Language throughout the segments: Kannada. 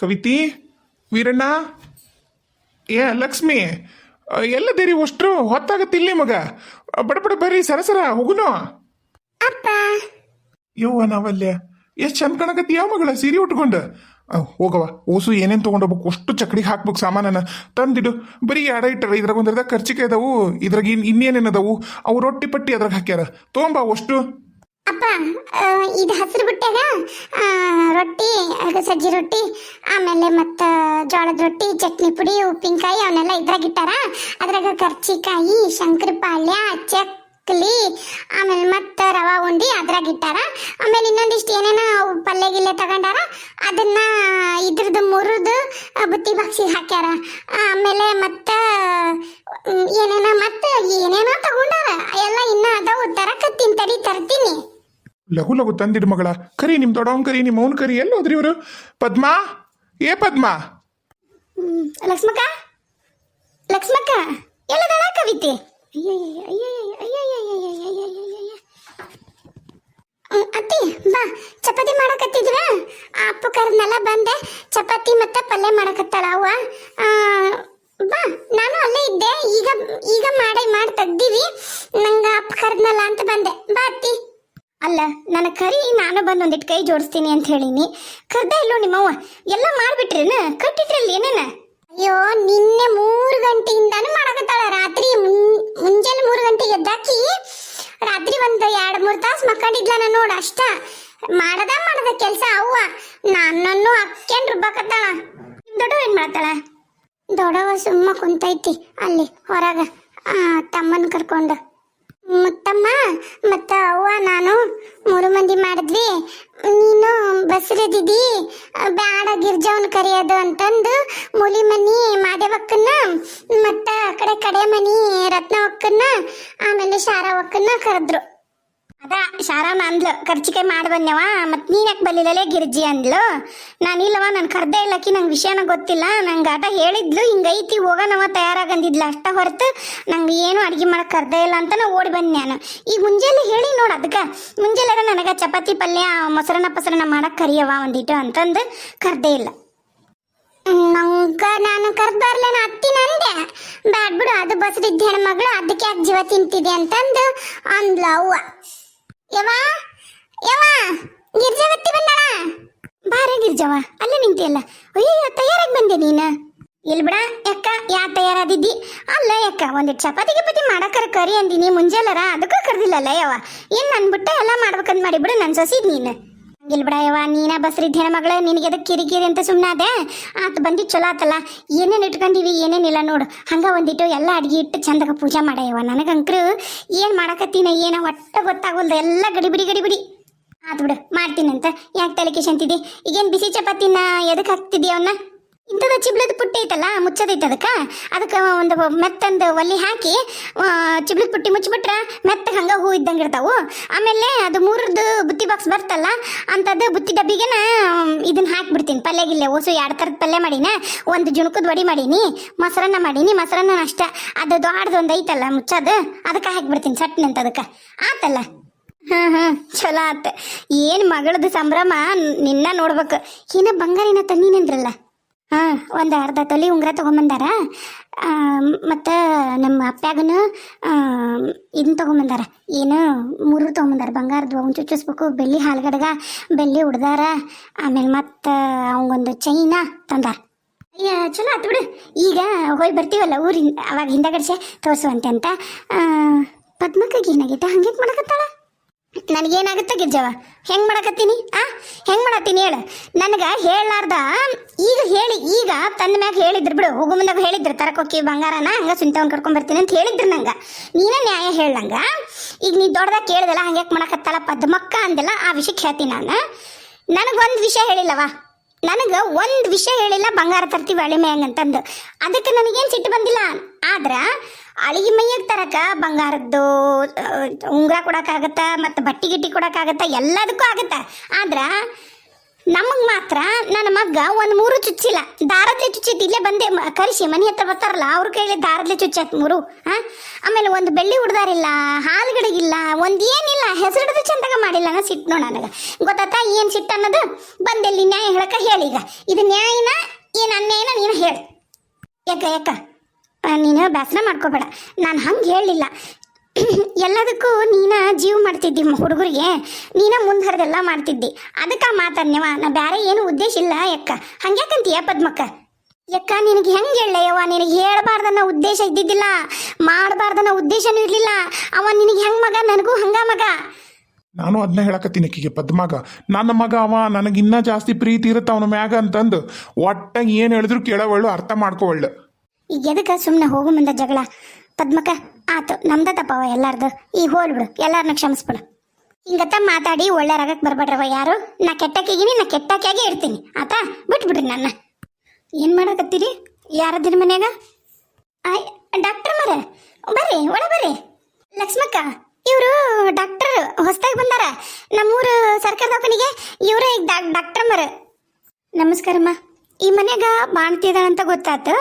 ಕವಿತಿ ವೀರಣ್ಣ ಏ ಲಕ್ಷ್ಮಿ ಆ, ಎಲ್ಲದಿರಿ ಅಷ್ಟ್ರು ಹೊತ್ತಾಗತ್ತಿಲ್ಲ ಮಗ. ಬಡಬಡ ಬಡ ಬಡ ಬರ್ರಿ ಸರಸರ ಹೋಗುನು? ಅಪ್ಪ. ಯವ್ವ ನಾವಲ್ಯ ಎಷ್ಟು ಚಂದ ಯಾವ ಮಗಳ ಸೀರೆ ಉಟ್ಕೊಂಡು? ಹೋಗವ ಓಸು ಏನೇನು ತೊಗೊಂಡೋಗ್ಬೇಕು ಅಷ್ಟು ಚಕಡಿಗೆ ಹಾಕ್ಬೇಕು ಸಾಮಾನನ. ತಂದಿಡು ಬರೀ ಎಡ ಇಟ್ಟಾರ ಇದ್ರಾಗ ಒಂದ್ರದ ಖರ್ಚಿಕೆ ಅದಾವು ಇದ್ರಾಗ ಇನ್ ಇನ್ನೇನೇನು ಅದಾವು ಅವು ರೊಟ್ಟಿ ಪಟ್ಟಿ ಅದ್ರಾಗ ಹಾಕ್ಯಾರ. ತೊಗೊಂಬ ಅಷ್ಟು. ಅಪ್ಪ ಇದು ಹಸಿರು ಬುಟ್ಟಾಗ ರೊಟ್ಟಿ ಸಜ್ಜಿ ರೊಟ್ಟಿ, ಆಮೇಲೆ ಮತ್ತು ಜೋಳದ ರೊಟ್ಟಿ, ಚಟ್ನಿ ಪುಡಿ, ಉಪ್ಪಿನಕಾಯಿ, ಅವನ್ನೆಲ್ಲ ಇದ್ರಾಗ ಇಟ್ಟಾರ. ಅದ್ರಾಗ ಕರ್ಚಿಕಾಯಿ ಶಂಕರ ಪಾಳ್ಯ ಚಕ್ಲಿ, ಆಮೇಲೆ ಮತ್ತು ರವಾ ಉಂಡಿ ಅದ್ರಾಗ ಇಟ್ಟಾರ. ಆಮೇಲೆ ಇನ್ನೊಂದಿಷ್ಟು ಏನೇನೋ ಪಲ್ಯ ಗಿಲ್ಲೆ ತಗೊಂಡಾರ, ಅದನ್ನ ಇದ್ರದ್ದು ಮುರಿದು ಬುತ್ತಿ ಬಾಕ್ಸಿಗೆ ಹಾಕ್ಯಾರ. ಆಮೇಲೆ ಮತ್ತು ಏನೇನೋ ಮತ್ತೆ ಏನೇನೋ ತಗೊಂಡಾರ. ಎಲ್ಲ ಇನ್ನ ಅದಾವು, ತರಕತ್ತೀನಿ ತಡಿ, ತರ್ತೀನಿ. ಲಘು ಲಘು ತಂದಿಡ್ ಮಗಳ. ಕರಿ ನಿಮ್ಮ ದೊಡ್ಡವನ್ ಕರಿ ನಿಮ್ಮ ಅವನ್ ಕರಿ, ಎಲ್ಲಿ ಹೋದ್ರಿ ಇವರು? ಪದ್ಮಾ? ಏ ಪದ್ಮ? ಲಕ್ಷ್ಮಕ್ಕ? ಲಕ್ಷ್ಮಕ್ಕ ಎಲ್ಲದಳ ಕವಿತೆ ಅತ್ತಿ ಬಾ ಚಪಾತಿ ಮಾಡಕತ್ತಿದ್ರ ಅಪ್ಪು ಕರ್ನೆಲ್ಲ ಬಂದೆ ಚಪಾತಿ ಮತ್ತೆ ಪಲ್ಯ ಮಾಡಕತ್ತಾಳ ಅವ್ವ ಬಾ ನಾನು ಅಲ್ಲೇ ಇದ್ದೆ ಈಗ ಈಗ ಮಾಡಿ ಮಾಡಿ ತೆಗ್ದೀವಿ ನಂಗ ಅಪ್ಪ ಕರ್ದ್ನಲ್ಲ ಅಂತ ಬಂದೆ ಬಾ ನನ್ನ ಕರಿ ನಾನು ಬಂದು ಒಂದಿಟ್ಟು ಕೈ ಜೋಡಿಸ್ತೀನಿ ಅಂತ ಹೇಳಿನಿ. ಕರ್ದ ಇಲ್ಲೋ ನಿಮ್ಮವ್ವ. ಎಲ್ಲ ಮಾಡ್ಬಿಟ್ರೇನ? ಕಟ್ಟಿಟ್ರಲ್ಲಿ ಏನೇನ? ಅಯ್ಯೋ ನಿನ್ನೆ ಮೂರು ಗಂಟೆಯಿಂದಾನು ಮಾಡಕತ್ತಾಳ. ರಾತ್ರಿ ಮುಂಜಾನೆ ಮೂರು ಗಂಟೆಗೆ ಎದ್ದಾಕಿ ರಾತ್ರಿ ಒಂದು ಎರಡು ಮೂರು ತಾಸು ಮಕ್ಕಂಡಿದ್ಲ ನಾನು ನೋಡ ಅಷ್ಟ. ಮಾಡದ ಮಾಡದ ಕೆಲಸ ಅವ್ವ. ನನ್ನನ್ನು ಅಕ್ಕೇನ್ ರುಬ್ಬಕತ್ತಾಳ. ದೊಡ್ಡವ ಏನ್ ಮಾಡ್ತಾಳ? ದೊಡ್ಡವ ಸುಮ್ಮ ಕುಂತೈತಿ. ಅಲ್ಲಿ ಹೊರಗ ಆ, ತಮ್ಮನ್ ಕರ್ಕೊಂಡು. ಮುತ್ತಮ್ಮ, ಮತ್ತ ಅವ್ವ, ನಾನು ಮೂರು ಮಂದಿ ಮಾಡಿದ್ವಿ. ನೀನು ಬಸರದಿದಿ ಬ್ಯಾಡ ಗಿರ್ಜಾವನ್ ಕರೆಯೋದು ಅಂತಂದು ಮೂಲಿ ಮನಿ ಮಾದೇವಕ್ಕನ್ನ, ಮತ್ತ ಆ ಕಡೆ ಕಡೆ ಮನಿ ರತ್ನವಕ್ಕನ್ನ, ಆಮೇಲೆ ಶಾರವಕ್ಕನ್ನ ಕರೆದ್ರು. ಅದ ಶಾರಾಮ ಅಂದ್ಲು ಖರ್ಚಿಕೆ ಮಾಡಿ ಬಂದೆವ ಮತ್ತು ನೀನು ಯಾಕೆ ಬಲ್ಲಿಲ್ಲಲೇ ಗಿರ್ಜಿ? ಅಂದ್ಲು. ನಾನು ಇಲ್ಲವ ನಾನು ಕರ್ದೇ ಇಲ್ಲಕಿ ನಂಗೆ ವಿಷಯನ ಗೊತ್ತಿಲ್ಲ. ನಂಗೆ ಆಟ ಹೇಳಿದ್ಲು, ಹಿಂಗೈತಿ ಹೋಗೋಣವ ತಯಾರಾಗಂದಿದ್ಲು ಅಷ್ಟ ಹೊರತು. ನಂಗೆ ಏನು ಅಡುಗೆ ಮಾಡಕ್ಕೆ ಕರ್ದೇ ಇಲ್ಲ ಅಂತ ನಾ ಓಡಿ ಬಂದೆ ನಾನು. ಈಗ ಮುಂಜಾನೆ ಹೇಳಿ ನೋಡು ಅದಕ್ಕೆ ಮುಂಜಾನೆ ನನಗೆ ಚಪಾತಿ, ಪಲ್ಯ, ಮೊಸರನ್ನ, ಪಸರನ್ನ ಮಾಡಕ್ಕೆ ಕರಿಯವ ಒಂದಿಟ್ಟು ಅಂತಂದು ಕರ್ದೇ ಇಲ್ಲ. ನಂಗ ನಾನು ಕರ್ದ್ ಬರ್ಲೇನ ಅತ್ತಿ ನಂದೆ. ಬ್ಯಾಡ್ ಬಿಡು, ಅದು ಬಸರಿದ್ದ ಹೆಣ್ಮಗಳು, ಅದಕ್ಕೆ ಯಾಕೆ ಜೀವ ತಿಂತಿದೆ ಅಂತಂದು ಅಂದ್ಲ ಅವ್ವ. ಯವ ಯವ್ವ? ಗಿರ್ಜಾವತ್ತಿ ಬಂದಾಳ? ಬಾರೆ ಗಿರ್ಜವ, ಅಲ್ಲೇ ನಿಂತಿಯಲ್ಲ. ಅಯ್ಯಯ್ಯೋ, ತಯಾರಾಗಿ ಬಂದೆ ನೀನು. ಇಲ್ಲಿ ಬಿಡ, ಯಾಕ? ಯಾ ತಯಾರಾದಿದ್ದಿ? ಅಲ್ಲ ಯಾಕ? ಒಂದಿಟ್ಟು ಚಪಾತಿ ಗಿಪಾತಿ ಮಾಡಕ್ಕರ ಕರಿ ಅಂದಿನಿ ಮುಂಜಾಲರ? ಅದಕ್ಕೂ ಕರೆದಿಲ್ಲಲ್ಲ ಯವ ಏನ್ ನನ್ ಬಿಟ್ಟ ಎಲ್ಲ ಮಾಡ್ಬೇಕಂತ ಮಾಡಿಬಿಡು ನನ್ ಸೊಸಿದ್ ನೀನು. ಇಲ್ಲಿ ಬಿಡ ಯವ್ವ ನೀನ ಬಸ್ರಿದ್ದ ಹೆಣ್ಮಗಳ ನಿನಗೆ ಅದಕ್ಕೆ ಕಿರಿಕಿರಿ ಅಂತ ಸುಮ್ಮನಾದೆ ಆತ ಬಂದಿ ಚಲೋ ಆತಲ್ಲ, ಏನೇನು ಇಟ್ಕೊಂಡಿವಿ ಏನೇನಿಲ್ಲ ನೋಡು. ಹಂಗ ಒಂದಿಟ್ಟು ಎಲ್ಲ ಅಡ್ಗೆ ಇಟ್ಟು ಚಂದಗ ಪೂಜೆ ಮಾಡಯ್ಯವ ನನಗಂಕ್ರು ಏನು ಮಾಡಕತ್ತೀನ, ಏನ ಒಟ್ಟ ಗೊತ್ತಾಗಲ್ದು. ಎಲ್ಲ ಗಡಿಬಿಡಿ ಗಡಿಬಿಡಿ. ಆತು ಬಿಡು ಮಾಡ್ತೀನಿ ಅಂತ ಯಾಕೆ ತಲೆ ಕಿಶಂತಿದ್ದಿ ಈಗೇನು ಬಿಸಿ ಚಪಾತಿನ ಎದಕ್ಕೆ ಹಾಕ್ತಿದ್ದಿ ಅವನ್ನ ಇಂಥದ ಚಿಬ್ಲದ ಪುಟ್ಟಿ ಐತಲ್ಲ, ಮುಚ್ಚದೈತೆ ಅದಕ್ಕೆ? ಅದಕ್ಕೆ ಒಂದು ಮೆತ್ತಂದು ಒಲಿ ಹಾಕಿ ಚಿಬ್ಲದ ಪುಟ್ಟಿ ಮುಚ್ಚಿಬಿಟ್ರೆ ಮೆತ್ತಗೆ ಹಂಗೆ ಹೂ ಇದ್ದಂಗೆ ಇರ್ತಾವು. ಆಮೇಲೆ ಅದು ಮೂರದ್ದು ಬುತ್ತಿ ಬಾಕ್ಸ್ ಬರ್ತಲ್ಲ, ಅಂಥದ್ದು ಬುತ್ತಿ ಡಬ್ಬಿಗೆನ ಇದನ್ನ ಹಾಕ್ಬಿಡ್ತೀನಿ. ಪಲ್ಯ ಗಿಲ್ಲೆ ಓಸು ಎರಡು ಥರದ ಪಲ್ಯ ಮಾಡೀನಿ, ಒಂದು ಜುಣಕದ ವಡಿ ಮಾಡೀನಿ, ಮೊಸರನ್ನ ಮಾಡೀನಿ, ಮೊಸರನ್ನ ಅಷ್ಟ. ಅದು ದೊಡ್ಡದು ಒಂದು ಐತಲ್ಲ ಮುಚ್ಚದು, ಅದಕ್ಕೆ ಹಾಕ್ಬಿಡ್ತೀನಿ ಚಟ್ನಿ ಅಂತ ಅದಕ್ಕೆ. ಆತಲ್ಲ? ಹಾಂ ಹಾಂ, ಚಲೋ ಆತ. ಏನು ಮಗಳದು ಸಂಭ್ರಮ, ನಿನ್ನ ನೋಡ್ಬೇಕು. ಏನ ಬಂಗಾರಿನ ತಂದಿನಂದ್ರಲ್ಲ ಹಾ, ಒಂದು ಅರ್ಧ ತೊಲಿ ಉಂಗುರ ತೊಗೊಂಬಂದಾರ. ಮತ್ತು ನಮ್ಮ ಅಪ್ಪ್ಯಾಗನು ಇದನ್ನ ತೊಗೊಂಬಂದಾರ. ಏನು, ಮೂರು ತೊಗೊಂಬಂದಾರ. ಬಂಗಾರದ್ದು ಅವ್ನು ಚುಚ್ಚಿಸ್ಬೇಕು, ಬೆಳ್ಳಿ ಹಾಲ್ಗಡ್ಗ, ಬೆಳ್ಳಿ ಉಡ್ದಾರ. ಆಮೇಲೆ ಮತ್ತು ಅವಂಗೊಂದು ಚೈನ ತಂದಾರ. ಅಯ್ಯ, ಚಲೋ ಆತು ಬಿಡು. ಈಗ ಹೋಗಿ ಬರ್ತೀವಲ್ಲ ಊರಿಂದ ಅವಾಗ ಹಿಂದಗಡ್ಸೆ ತೋರಿಸುವಂತೆ ಅಂತ ಪದ್ಮಕ್ಕಾಗಿ ಏನಾಗೈತೆ? ಹಂಗೇನು ಮಾಡಕತ್ತಾಳ? ನನಗೇನಾಗುತ್ತೆ ಗಿರ್ಜವ? ಹೆಂಗೆ ಮಾಡಕತ್ತೀನಿ? ಆ? ಹೆಂಗೆ ಮಾಡತ್ತೀನಿ ಹೇಳು. ನನಗೆ ಹೇಳಾರ್ದ ಈಗ ಹೇಳಿ, ಈಗ ತಂದ ಮ್ಯಾಗ ಹೇಳಿದ್ರು ಬಿಡು. ಹೋಗು ಮುಂದಾಗ ಹೇಳಿದ್ರು, ತರಕೊಕ್ಕಿ ಬಂಗಾರನ, ಹಂಗೆ ಸುಂತವನ್ ಕರ್ಕೊಂಡ್ ಬರ್ತೀನಿ ಅಂತ ಹೇಳಿದ್ರು ನಂಗೆ. ನೀನೇ ನ್ಯಾಯ ಹೇಳಂಗ ಈಗ ನೀ ದೊಡ್ಡದಾಗ ಕೇಳ್ದಲ್ಲ ಹಂಗೆ ಮಾಡಕತ್ತಲ್ಲ ಪದ್ಮಕ್ಕ ಅಂದೆಲ್ಲ ಆ ವಿಷಯಕ್ಕೆ ಹೇಳ್ತೀನಿ ನಾನು. ನನಗೊಂದು ವಿಷಯ ಹೇಳಿಲ್ಲವಾ ನನಗೆ ಒಂದು ವಿಷಯ ಹೇಳಿಲ್ಲ, ಬಂಗಾರ ತರ್ತೀವಿ ಅಳಿ ಮೈಯಂಗ್ ಅಂತಂದು. ಅದಕ್ಕೆ ನನಗೇನು ಸಿಟ್ಟು ಬಂದಿಲ್ಲ? ಆದ್ರ ಅಳಿಗೆ ಮೈಯಾಗ ತರಕ, ಬಂಗಾರದ್ದು ಉಂಗುರ ಕೊಡೋಕ್ಕಾಗತ್ತ, ಮತ್ತು ಬಟ್ಟಿ ಗಿಟ್ಟಿ ಕೊಡೋಕ್ಕಾಗತ್ತ, ಎಲ್ಲದಕ್ಕೂ ಆಗತ್ತೆ. ಆದ್ರೆ ನಮಗೆ ಮಾತ್ರ ನನ್ನ ಮಗ್ಗ ಒಂದು ಮೂರು ಚುಚ್ಚಿಲ್ಲ ದಾರದ್ಲೆ ಚುಚ್ಚಿತ್ತು ಇಲ್ಲೇ ಬಂದೆ ಕರೆಸಿ, ಮನೆ ಹತ್ರ ಬರ್ತಾರಲ್ಲ, ಅವ್ರ ಕೈಲಿ ದಾರದ್ಲೆ ಚುಚ್ಚತ್ ಮೂರು ಹಾಂ ಆಮೇಲೆ ಒಂದು ಬೆಳ್ಳಿ ಉಡ್ದಾರಿಲ್ಲ, ಹಾಲ್ಗಡೆಗಿಲ್ಲ, ಒಂದು ಏನಿಲ್ಲ, ಹೆಸರಿಡ್ದು ಚಂದಾಗ ಮಾಡಿಲ್ಲ ನಾ ಸಿಟ್ಟು ನನಗೆ. ಗೊತ್ತಾತ ಏನು ಸಿಟ್ಟು ಅನ್ನೋದು? ಬಂದೆಲ್ಲಿ ನ್ಯಾಯ ಹೇಳಕ ಹೇಳೀಗ. ಇದು ನ್ಯಾಯನ, ಏನು ಅನ್ಯಾಯನ ನೀನು ಹೇಳು. ಯಾಕ ಯಾಕ ನೀನು ಬೇಸರ ಮಾಡ್ಕೋಬೇಡ. ನಾನು ಹಂಗೆ ಹೇಳಲಿಲ್ಲ. ಎಲ್ಲದಕ್ಕೂ ನೀನ ಜೀವ ಮಾಡ್ತಿದ್ದಿ ಹುಡುಗರಿಗೆ. ನೀನ ಮುಂದರದೆಲ್ಲ ಮಾಡ್ತಿದ್ದಿ. ಅದಕ್ಕೆ ಮಾತನ್ಯವ ನಾ ಬೇರೆ ಏನು ಉದ್ದೇಶ ಇಲ್ಲ ಯಕ್ಕ. ಹಂಗ್ಯಾಕಂತೀಯ ಪದ್ಮಕ್ಕ? ಯಕ್ಕ, ನಿನಗೆ ಹೆಂಗೆ ಹೇಳಯ್ಯವ ನಿನಗೆ ಹೇಳಬಾರ್ದನ್ನ ಉದ್ದೇಶ ಇದ್ದಿದ್ದಿಲ್ಲ. ಮಾಡಬಾರ್ದನ್ನ ಉದ್ದೇಶನೂ ಇರಲಿಲ್ಲ. ಅವ ನಿನಗೆ ಹೆಂಗೆ ಮಗ? ನನಗೂ ಹಂಗ ಮಗ. ನಾನು ಅದನ್ನ ಹೇಳಕತ್ತೀನಿ ಅಕ್ಕಿಗೆ ಪದ್ಮಗ. ನನ್ನ ಮಗ ಅವ. ನನಗಿನ್ನ ಜಾಸ್ತಿ ಪ್ರೀತಿ ಇರುತ್ತೆ ಅವನ ಮ್ಯಾಗ ಅಂತಂದು. ಒಟ್ಟಾಗಿ ಏನು ಹೇಳಿದ್ರು ಕೇಳೋವಳ್ಳು ಅರ್ಥ ಮಾಡ್ಕೋವಳ್ಳು ಈಗ ಸುಮ್ಮನೆ ಹೋಗು ಮುಂದೆ ಜಗಳ? ಪದ್ಮಕ ಆತು ನಮ್ದ ತಪ್ಪವ ಎಲ್ಲಾರ್ದು. ಈ ಹೋಲ್ಬಿಡು ಎಲ್ಲಾರನ್ನ ಕ್ಷಮಿಸ್ಬಿಡು. ಹಿಂಗತ್ತ ಮಾತಾಡಿ ಒಳ್ಳೆಯರಾಗಕ್ಕೆ ಬರ್ಬೇಡ್ರವ ಯಾರು? ನಾ ಕೆಟ್ಟಕ್ಕಿಗಿನಿ ನಾ ಕೆಟ್ಟಕ್ಕಾಗೆ ಇರ್ತೀನಿ. ಆತ, ಬಿಟ್ಬಿಡ್ರಿ ನನ್ನ. ಏನು ಮಾಡಕತ್ತೀರಿ? ಯಾರದಿನ ಮನ್ಯಾಗ? ಆಯ್ ಡಾಕ್ಟರ್ ಮರ. ಬರ್ರಿ ಒಳ ಬರ್ರಿ. ಲಕ್ಷ್ಮಕ್ಕ, ಇವರು ಡಾಕ್ಟರ್ ಹೊಸದಾಗಿ ಬಂದಾರ. ನಮ್ಮೂರು ಸರ್ಕಾರ ದವಾಖಾನಿಗೆ ಇವರೇ ಈಗ ಡಾಕ್ಟರ್ ಮರ. ನಮಸ್ಕಾರಮ್ಮ. ಈ ಮನೆಗ ಬಾಣತಿ ಅಂತ ಗೊತ್ತಾತು.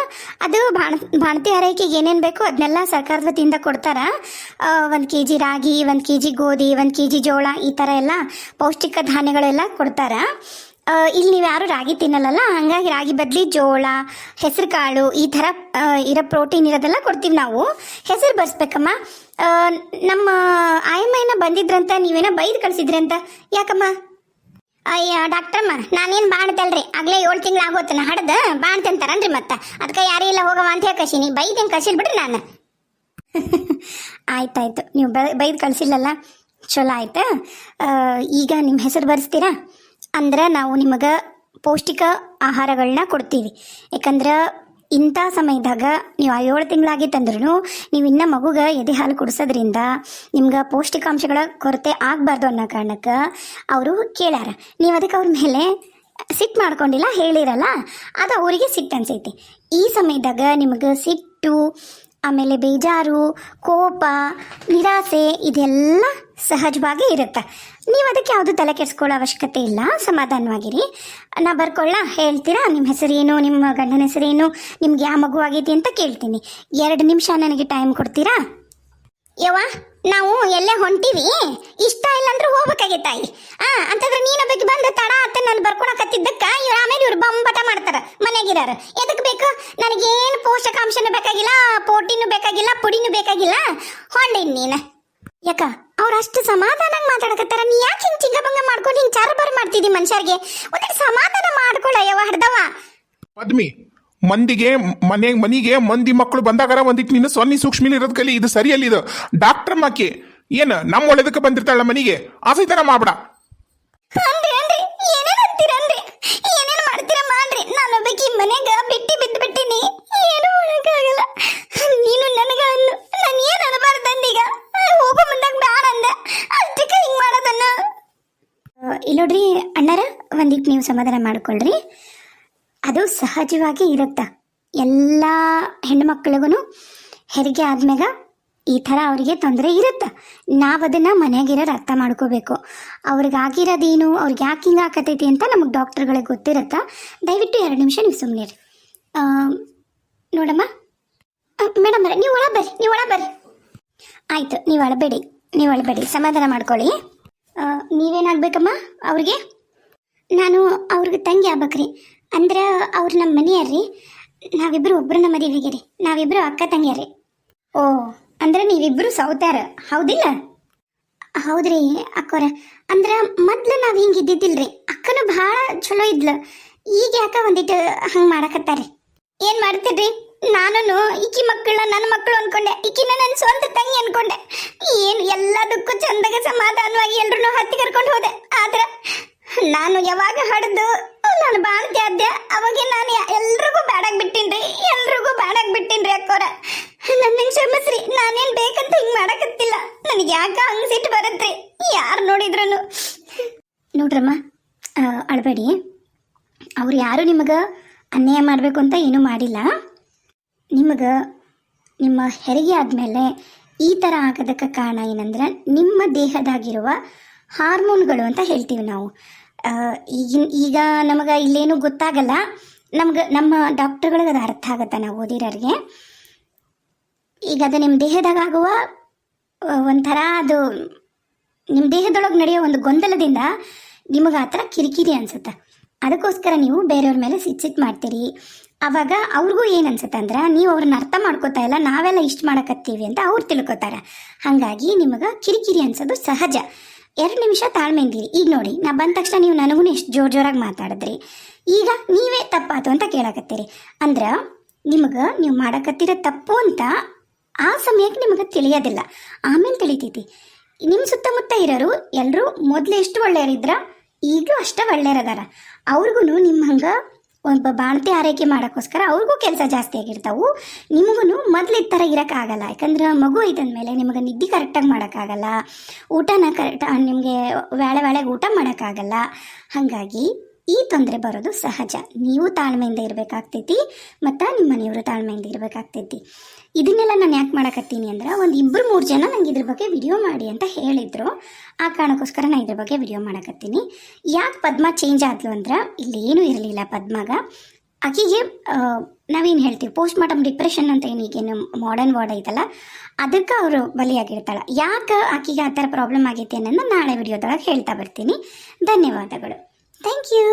ಅದು ಬಾಣ, ಬಾಣತಿ ಹರೈಕೆಗೆ ಏನೇನು ಬೇಕು ಅದನ್ನೆಲ್ಲ ಸರ್ಕಾರದ ವತಿಯಿಂದ ಕೊಡ್ತಾರ. ಒಂದು ಕೆ ಜಿ ರಾಗಿ, ಒಂದು ಕೆ ಜಿ ಗೋಧಿ, ಒಂದು ಕೆ ಜಿ ಜೋಳ ಈ ಥರ ಎಲ್ಲ ಪೌಷ್ಟಿಕ ಧಾನ್ಯಗಳೆಲ್ಲ ಕೊಡ್ತಾರ. ಇಲ್ಲಿ ನೀವು ಯಾರು ರಾಗಿ ತಿನ್ನಲ್ಲಲ್ಲ, ಹಾಗಾಗಿ ರಾಗಿ ಬದಲಿ ಜೋಳ ಹೆಸರು ಕಾಳು ಈ ಥರ ಇರೋ ಪ್ರೋಟೀನ್ ಇರೋದೆಲ್ಲ ಕೊಡ್ತೀವಿ ನಾವು. ಹೆಸರು ಬರ್ಸ್ಬೇಕಮ್ಮ. ನಮ್ಮ ಏನ ಬಂದಿದ್ರಂತ, ನೀವೇನೋ ಬೈದು ಕಳಿಸಿದ್ರಿ ಅಂತ. ಯಾಕಮ್ಮ? ಅಯ್ಯ ಡಾಕ್ಟ್ರಮ್ಮ ನಾನೇನು ಬಾಣ್ತಲ್ರಿ ಆಗ್ಲೇ ಏಳು ತಿಂಗಳು ಆಗೋತನ ಹಡ್ದ. ಬಾಣ್ತಂತಾರನ್ರಿ ಮತ್ತೆ? ಅದಕ್ಕೆ ಯಾರೂ ಇಲ್ಲ ಹೋಗವ ಅಂತ ಹೇಳಿ ಕಶೀನಿ ಬೈದೇನು ಕಸಿಲ್ ಬಿಡ್ರಿ ನಾನು? ಆಯ್ತಾಯ್ತು. ನೀವು ಬೈದು ಕಳಿಸಿಲ್ಲಲ್ಲ? ಚಲೋ ಆಯ್ತು? ಈಗ ನಿಮ್ಮ ಹೆಸರು ಬರೆಸ್ತೀರಾ? ಅಂದ್ರೆ ನಾವು ನಿಮಗೆ ಪೌಷ್ಟಿಕ ಆಹಾರಗಳನ್ನ ಕೊಡ್ತೀವಿ. ಯಾಕಂದ್ರೆ ಇಂಥ ಸಮಯದಾಗ ನೀವು ಏಳು ತಿಂಗಳಾಗಿತ್ತಂದ್ರೂ ನೀವು ಇನ್ನ ಮಗುಗೆ ಎದೆ ಹಾಲು ಕುಡಿಸೋದ್ರಿಂದ ನಿಮ್ಗೆ ಪೌಷ್ಟಿಕಾಂಶಗಳ ಕೊರತೆ ಆಗಬಾರ್ದು ಅನ್ನೋ ಕಾರಣಕ್ಕೆ ಅವರು ಕೇಳ್ಯಾರ. ನೀವು ಅದಕ್ಕೆ ಅವ್ರ ಮೇಲೆ ಸಿಟ್ ಮಾಡ್ಕೊಂಡಿಲ್ಲ, ಹೇಳಿರಲ್ಲ, ಅದು ಅವರಿಗೆ ಸಿಟ್ಟು ಅನ್ಸೈತಿ. ಈ ಸಮಯದಾಗ ನಿಮಗೆ ಸಿಟ್ಟು ಆಮೇಲೆ ಬೇಜಾರು, ಕೋಪ, ನಿರಾಸೆ, ಇದೆಲ್ಲ ಸಹಜವಾಗಿ ಇರುತ್ತೆ. ನೀವು ಅದಕ್ಕೆ ಯಾವುದು ತಲೆ ಕೆಡಿಸ್ಕೊಳ್ಳೋ ಅವಶ್ಯಕತೆ ಇಲ್ಲ. ಸಮಾಧಾನವಾಗಿರಿ. ನಾ ಬರ್ಕೊಳ್ಳ, ಹೇಳ್ತೀರಾ? ನಿಮ್ಮ ಹೆಸರೇನು, ನಿಮ್ಮ ಗಂಡನ ಹೆಸರೇನು, ನಿಮ್ಗೆ ಯಾವ ಮಗು ಆಗೈತಿ ಅಂತ ಕೇಳ್ತೀನಿ. ಎರಡು ನಿಮಿಷ ನನಗೆ ಟೈಮ್ ಕೊಡ್ತೀರಾ? ಯವ್ವ, ನಾವು ಎಲ್ಲೇ ಹೊಂಟೀವಿ. ಇಷ್ಟ ಇಲ್ಲ ಹೋಗ್ಬೇಕಾಗಿತ್ತ ತಾಯಿ. ಆ, ಅಂತಂದ್ರೆ ನೀನ ಬಗ್ಗೆ ಬಂದ ತಡ ಅಂತ ನಾನು ಬರ್ಕೊಳಕತ್ತಿದ್ದಕ್ಕ ಇವ್ರು ಆಮೇಲೆ ಇವ್ರು ಬಂಬಟ ಮಾಡ್ತಾರ ಮನೆಗಿರಾರ ಎದಕ್ ಬೇಕು? ನನಗೇನು ಪೋಷಕಾಂಶನೂ ಬೇಕಾಗಿಲ್ಲ, ಪ್ರೋಟೀನು ಬೇಕಾಗಿಲ್ಲ, ಪುಡಿನೂ ಬೇಕಾಗಿಲ್ಲ. ಹೊಂಡೇನ್ ನೀನ? ಯಾಕ, ಅವ್ರ ಅಷ್ಟು ಸಮಾಧಾನ ಮಾತಾಡಕತ್ತಾರ? ನೀ ಯಾಕೆ ಹಿಂಗ್ ಚಿಂಗಭಂಗ ಮಾಡ್ಕೊಂಡು ಹಿಂಗ್ ಚಾರಬಾರ ಮಾಡ್ತಿದ್ದಿ ಮನುಷ್ಯರಿಗೆ? ಒಂದಿಟ್ಟು ಸಮಾಧಾನ ಮಾಡ್ಕೊಳ್ಳ ಹರ್ದವ ಹಡ್ದವ ಪದ್ಮಿ, ಮಂದಿಗೆ ಮನೆ ಮನಿಗೆ ಮಂದಿ ಮಕ್ಕಳು ಬಂದಾಗಾರ ಒಂದಿಟ್ಟು ನೀನು ಸೊನ್ನೆ ಸೂಕ್ಷ್ಮ ಇರೋದ್ ಕಲಿ, ಇದು ಸರಿಯಲ್ಲಿ ಇದು ಡಾಕ್ಟರ್ ಮಾಕಿ ಏನು ನಮ್ಮ ಒಳ್ಳೇದಕ್ಕೆ ಬಂದಿರ್ತಾಳ ಮನಿಗೆ? ಆಸೈತನ ಮಾಡ್ಬೇಡ. ಅಂದ್ರಿ ಅಂದ್ರಿ, ಏನೇನ್ ಅಂತೀರನ್ರಿ ಏನೇನ್ ಮಾಡ್ತೀರ ಮಾಡ್ರಿ. ನಾನು ಒಬ್ಬಾಕಿ ಮನೆಗ ಬಿಟ್ಟಿ ಬಿದ್ದು ಬಿಟ್ಟಿನಿ. ಏನು ಮಾಡಕ್ಕಾಗಲ್ಲ. ನೀನು ನನಗ ಅನ್ನು. ನಾನು ಏನ್ ಅನ್ಬಾರ್ದಂದೀಗ ಹೋಗೋ ಮುಂದಾಗ ಬ್ಯಾಡ ಅಂದೆ. ಅಷ್ಟಕ್ಕೆ ಹಿಂಗ್ ಮಾಡೋದನ್ನ. ಇಲ್ಲಿ ನೋಡ್ರಿ, ಅಣ್ಣರ ಒಂದಿಟ್ಟು ನೀವು ಸಮಾಧಾನ ಮಾಡ್ಕೊಳ್ರಿ. ಅದು ಸಹಜವಾಗಿ ಇರುತ್ತ? ಎಲ್ಲ ಹೆಣ್ಮಕ್ಳಿಗೂ ಹೆರಿಗೆ ಆದ್ಮ್ಯಾಗ ಈ ಥರ ಅವರಿಗೆ ತೊಂದರೆ ಇರುತ್ತೆ. ನಾವು ಅದನ್ನು ಮನೆಯಾಗಿರೋರು ಅರ್ಥ ಮಾಡ್ಕೋಬೇಕು. ಅವ್ರಿಗೆ ಆಗಿರೋದೇನು ಅವ್ರಿಗೆ ಯಾಕೆ ಹಿಂಗೆ ಅಂತ ನಮಗೆ ಡಾಕ್ಟರ್ಗಳಿಗೆ ಗೊತ್ತಿರುತ್ತೆ? ದಯವಿಟ್ಟು ಎರಡು ನಿಮಿಷ ನೀವು ಸುಮ್ಮನೆ ನೋಡಮ್ಮ. ಮೇಡಮ್ ನೀವು ಒಳ ಬರ್ರಿ, ನೀವು ಒಳ ಬರ್ರಿ. ಆಯಿತು, ನೀವು ಅಳಬೇಡಿ ನೀವು ಅಳಬೇಡಿ. ಸಮಾಧಾನ ಮಾಡ್ಕೊಳ್ಳಿ. ನೀವೇನಾಗಬೇಕಮ್ಮ ಅವ್ರಿಗೆ? ನಾನು ಅವ್ರಿಗೆ ತಂಗಿ ಆಗ್ಬೇಕ್ರಿ. ಅಂದ್ರೆ ಅವ್ರು ನಮ್ಮ ಮನೆಯವ್ರಿ ನಾವಿಬ್ಬರು ಒಬ್ಬರನ್ನ ಮದುವೆಗೆ ರೀ ನಾವಿಬ್ಬರು ಅಕ್ಕ ತಂಗಿಯರಿ. ಓ. ಅಂದ್ರೆ ನೀವಿಬ್ಬರು ಸೌತಾರ, ಹೌದಿಲ್ಲ? ಹೌದ್ರಿ ಅಕ್ಕೋರ. ಅಂದ್ರ ಮೊದ್ಲು ನಾವು ಹಿಂಗ ಇದ್ದಿದ್ದಿಲ್ರಿ, ಅಕ್ಕನು ಭಾಳ ಚಲೋ ಇದ್ಲು. ಈಗ ಯಾಕ ಒಂದಿಟ್ಟು ಹಂಗ್ ಮಾಡಕತ್ತಾರಿ? ಏನು ಮಾಡ್ತೀರಿ ನಾನು ಈಕಿ ಮಕ್ಕಳನ್ನ ನನ್ನ ಮಕ್ಕಳು ಅನ್ಕೊಂಡೆ, ಈಕಿನ ನನ್ನ ಸ್ವಂತ ತಂಗಿ ಅನ್ಕೊಂಡೆ. ಏನು ಎಲ್ಲದಕ್ಕೂ ಚಂದಾಗ ಸಮಾಧಾನವಾಗಿ ಎಲ್ರು ಹತ್ತಿ ಕರ್ಕೊಂಡು ಹೋದೆ. ಆದ್ರ ನಾನು ಯಾವಾಗ ಹಡ್ದು ನಾನು ಬಾಣ್ತಿ ಆದ್ದೆ, ಅವಾಗ ನಾನು ಎಲ್ರಿಗೂ ಬ್ಯಾಡಾಗ್ ಬಿಟ್ಟಿನ್ರಿ ಎಲ್ರಿಗೂ ಬ್ಯಾಡಾಗ್ ಬಿಟ್ಟಿನ್ರಿ ಅಕ್ಕೋರ. ನನ್ನ ಕ್ಷಮಿಸ್ರಿ, ನಾನೇನ್ ಬೇಕಂತ ಹಿಂಗ್ ಮಾಡಕತ್ತಿಲ್ಲ. ನನಗೆ ಯಾಕ ಹಂಗ್ ಸಿಟ್ಟು ಬರತ್ರಿ? ಯಾರು ನೋಡಿದ್ರು ನೋಡ್ರಮ್ಮ ಅಳ್ಬೇಡಿ. ಅವ್ರು ಯಾರು ನಿಮಗೆ ಅನ್ಯಾಯ ಮಾಡಬೇಕು ಅಂತ ಏನೂ ಮಾಡಿಲ್ಲ. ನಿಮಗೆ ನಿಮ್ಮ ಹೆರಿಗೆ ಆದಮೇಲೆ ಈ ಥರ ಆಗೋದಕ್ಕೆ ಕಾರಣ ಏನಂದ್ರೆ ನಿಮ್ಮ ದೇಹದಾಗಿರುವ ಹಾರ್ಮೋನ್ಗಳು ಅಂತ ಹೇಳ್ತೀವಿ ನಾವು. ಈಗಿನ, ಈಗ ನಮಗೆ ಇಲ್ಲೇನು ಗೊತ್ತಾಗಲ್ಲ. ನಮ್ಗೆ, ನಮ್ಮ ಡಾಕ್ಟರ್ಗಳಿಗೆ ಅದು ಅರ್ಥ ಆಗುತ್ತೆ ನಾವು ಓದಿರೋರಿಗೆ. ಈಗ ಅದು ನಿಮ್ಮ ದೇಹದಾಗ ಆಗುವ ಒಂಥರ ಅದು ನಿಮ್ಮ ದೇಹದೊಳಗೆ ನಡೆಯೋ ಒಂದು ಗೊಂದಲದಿಂದ ನಿಮಗೆ ಆ ಥರ ಕಿರಿಕಿರಿ ಅನ್ಸುತ್ತೆ. ಅದಕ್ಕೋಸ್ಕರ ನೀವು ಬೇರೆಯವ್ರ ಮೇಲೆ ಸಿಟ್ ಮಾಡ್ತೀರಿ. ಅವಾಗ ಅವ್ರಿಗೂ ಏನು ಅನ್ಸುತ್ತೆ ಅಂದ್ರೆ, ನೀವು ಅವ್ರನ್ನ ಅರ್ಥ ಮಾಡ್ಕೋತಾ ಇಲ್ಲ, ನಾವೆಲ್ಲ ಇಷ್ಟು ಮಾಡಕತ್ತೀವಿ ಅಂತ ಅವ್ರು ತಿಳ್ಕೊತಾರೆ. ಹಾಗಾಗಿ ನಿಮಗೆ ಕಿರಿಕಿರಿ ಅನ್ಸೋದು ಸಹಜ. ಎರಡು ನಿಮಿಷ ತಾಳ್ಮೆಯಿಂದಿರಿ. ಈಗ ನೋಡಿ, ನಾ ಬಂದ ತಕ್ಷಣ ನೀವು ನನಗೂ ಎಷ್ಟು ಜೋರು ಜೋರಾಗಿ ಮಾತಾಡಿದ್ರಿ. ಈಗ ನೀವೇ ತಪ್ಪಾತು ಅಂತ ಕೇಳಕತ್ತೀರಿ. ಅಂದ್ರೆ, ನಿಮಗೆ ನೀವು ಮಾಡಕತ್ತಿರ ತಪ್ಪು ಅಂತ ಆ ಸಮಯಕ್ಕೆ ನಿಮಗೆ ತಿಳಿಯೋದಿಲ್ಲ. ಆಮೇಲೆ ತಿಳಿತೈತಿ. ನಿಮ್ಮ ಸುತ್ತಮುತ್ತ ಇರೋರು ಎಲ್ಲರೂ ಮೊದಲು ಎಷ್ಟು ಒಳ್ಳೆಯರಿದ್ರ ಈಗಲೂ ಅಷ್ಟೇ ಒಳ್ಳೆಯರದಾರ ಅವ್ರಿಗೂ ನಿಮ್ಮ ಹಂಗೆ ಒಬ್ಬ ಬಾಣತಿ ಆರೈಕೆ ಮಾಡೋಕ್ಕೋಸ್ಕರ ಅವ್ರಿಗೂ ಕೆಲಸ ಜಾಸ್ತಿ ಆಗಿರ್ತಾವು. ನಿಮಗೂ ಮೊದಲಿದ್ದ ಥರ ಇರೋಕ್ಕಾಗಲ್ಲ. ಯಾಕಂದ್ರೆ ಮಗು ಮೇಲೆ ನಿಮಗೆ ನಿದ್ದೆ ಕರೆಕ್ಟಾಗಿ ಮಾಡೋಕ್ಕಾಗಲ್ಲ. ಊಟನ ಕರೆಕ್ಟ್ ನಿಮಗೆ ವೇಳೆ ವೇಳೆಗೆ ಊಟ ಮಾಡೋಕ್ಕಾಗಲ್ಲ. ಹಾಗಾಗಿ ಈ ತೊಂದರೆ ಬರೋದು ಸಹಜ. ನೀವು ತಾಳ್ಮೆಯಿಂದ ಇರಬೇಕಾಗ್ತೈತಿ, ಮತ್ತು ನಿಮ್ಮ ಮನೆಯವರು ತಾಳ್ಮೆಯಿಂದ ಇರಬೇಕಾಗ್ತೈತಿ. ಇದನ್ನೆಲ್ಲ ನಾನು ಯಾಕೆ ಮಾಡಕತ್ತೀನಿ ಅಂದ್ರೆ ಒಂದು ಇಬ್ಬರು ಮೂರು ಜನ ನಂಗೆ ಇದ್ರ ಬಗ್ಗೆ ವಿಡಿಯೋ ಮಾಡಿ ಅಂತ ಹೇಳಿದ್ರು. ಆ ಕಾರಣಕ್ಕೋಸ್ಕರ ನಾನು ಇದ್ರ ಬಗ್ಗೆ ವಿಡಿಯೋ ಮಾಡಕತ್ತೀನಿ. ಯಾಕೆ ಪದ್ಮ ಚೇಂಜ್ ಆದ್ಲು ಅಂದ್ರೆ ಇಲ್ಲಿ ಏನೂ ಇರಲಿಲ್ಲ ಪದ್ಮಗ. ಆಕೆಗೆ ನಾವೇನು ಹೇಳ್ತೀವಿ ಪೋಸ್ಟ್ ಮಾರ್ಟಮ್ ಡಿಪ್ರೆಷನ್ ಅಂತ ಏನು ಈಗೇನು ಮಾಡರ್ನ್ ವರ್ಡ್ ಐತಲ್ಲ, ಅದಕ್ಕೆ ಅವರು ಬಲಿಯಾಗಿರ್ತಾಳೆ. ಯಾಕೆ ಆಕೆಗೆ ಆ ಥರ ಪ್ರಾಬ್ಲಮ್ ಆಗೈತೆ ಅನ್ನೋದನ್ನ ನಾಳೆ ವಿಡಿಯೋದೊಳಗೆ ಹೇಳ್ತಾ ಬರ್ತೀನಿ. ಧನ್ಯವಾದಗಳು. Thank you